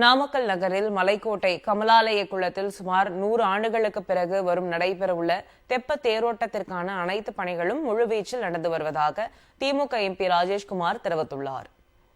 நாமக்கல் நகரில் மலைக்கோட்டை கமலாலய குளத்தில் சுமார் நூறு ஆண்டுகளுக்கு பிறகு வரும் நடைபெறவுள்ள தெப்ப தேரோட்டத்திற்கான அனைத்து பணிகளும் முழுவீச்சில் நடந்து வருவதாக திமுக எம்பி ராஜேஷ்குமார் தெரிவித்துள்ளார்.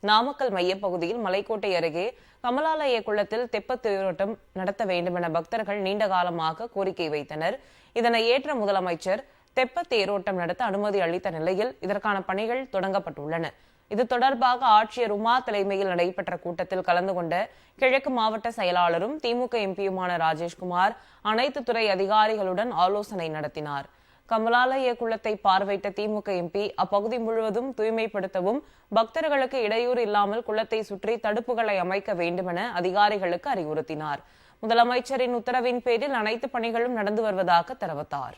நாமக்கல் மையப்பகுதியில் மலைக்கோட்டை அருகே கமலாலய குளத்தில் தெப்ப தேரோட்டம் நடத்த வேண்டுமென பக்தர்கள் நீண்ட காலமாக கோரிக்கை வைத்தனர். இதனை ஏற்ற முதலமைச்சர் தெப்ப தேரோட்டம் நடத்த அனுமதி அளித்த நிலையில் இதற்கான பணிகள் தொடங்கப்பட்டுள்ளன. இது தொடர்பாக ஆட்சியர் உமா தலைமையில் நடைபெற்ற கூட்டத்தில் கலந்து கொண்ட கிழக்கு மாவட்ட செயலாளரும் திமுக எம்பியுமான ராஜேஷ்குமார் அனைத்து துறை அதிகாரிகளுடன் ஆலோசனை நடத்தினார். கமலாலய குளத்தை பார்வையிட்ட திமுக எம்பி அப்பகுதி முழுவதும் தூய்மைப்படுத்தவும் பக்தர்களுக்கு இடையூறு இல்லாமல் குளத்தை சுற்றி தடுப்புகளை அமைக்க வேண்டுமென அதிகாரிகளுக்கு அறிவுறுத்தினார். முதலமைச்சரின் உத்தரவின் பேரில் அனைத்து பணிகளும் நடந்து வருவதாக தெரிவித்தார்.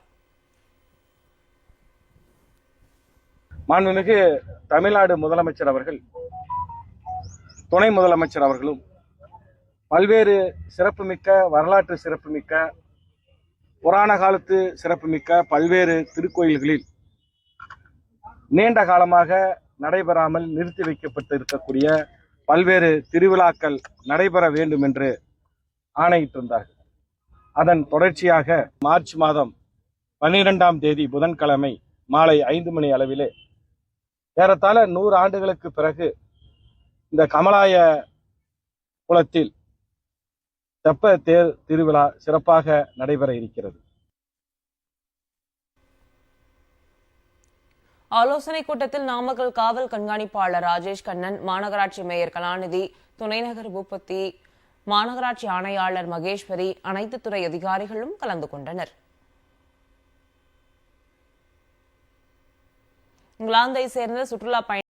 மாண்புமிகு தமிழ்நாடு முதலமைச்சர் அவர்கள் துணை முதலமைச்சர் அவர்களும் பல்வேறு சிறப்புமிக்க வரலாற்று சிறப்புமிக்க புராண காலத்து சிறப்புமிக்க பல்வேறு திருக்கோயில்களில் நீண்ட காலமாக நடைபெறாமல் நிறுத்தி வைக்கப்பட்டு இருக்கக்கூடிய பல்வேறு திருவிழாக்கள் நடைபெற வேண்டும் என்று ஆணையிட்டிருந்தார்கள். அதன் தொடர்ச்சியாக மார்ச் மாதம் பன்னிரெண்டாம் தேதி புதன்கிழமை மாலை ஐந்து மணி அளவிலே ஏறத்தாழ நூறு ஆண்டுகளுக்கு பிறகு இந்த கமலாய குளத்தில் தெப்ப தேர் திருவிழா சிறப்பாக நடைபெற இருக்கிறது. ஆலோசனை கூட்டத்தில் நாமக்கல் காவல் கண்காணிப்பாளர் ராஜேஷ் கண்ணன் மாநகராட்சி மேயர் கலாநிதி துணைநகர் பூபதி மாநகராட்சி ஆணையாளர் மகேஸ்வரி அனைத்து துறை அதிகாரிகளும் கலந்து கொண்டனர். இங்கிலாந்தை சேர்ந்த சுற்றுலா பயணி